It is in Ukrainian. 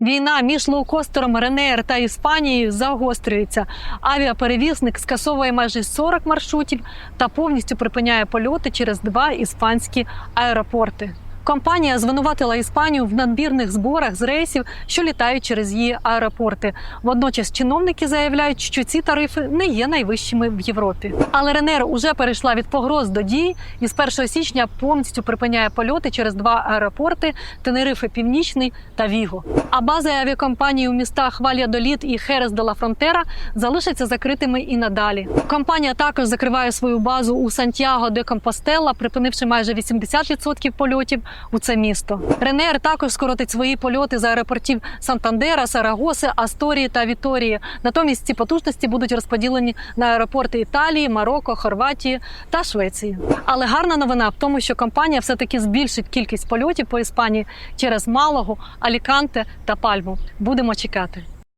Війна між лоукостером Ренеєр та Іспанією загострюється. Авіаперевізник скасовує майже 40 маршрутів та повністю припиняє польоти через два іспанські аеропорти. Компанія звинуватила Іспанію в надмірних зборах з рейсів, що літають через її аеропорти. Водночас чиновники заявляють, що ці тарифи не є найвищими в Європі. Але РНР уже перейшла від погроз до дій і з 1 січня повністю припиняє польоти через два аеропорти Тенерифе Північний та Віго. А бази авіакомпанії у містах Вальядоліт і Херес де ла Фронтера залишаться закритими і надалі. Компанія також закриває свою базу у Сантьяго де Компостела, припинивши майже 80% польотів у це місто. Ренер також скоротить свої польоти з аеропортів Сантандера, Сарагоси, Асторії та Віторії. Натомість ці потужності будуть розподілені на аеропорти Італії, Марокко, Хорватії та Швеції. Але гарна новина в тому, що компанія все таки збільшить кількість польотів по Іспанії через Малагу, Аліканте та Пальму. Будемо чекати.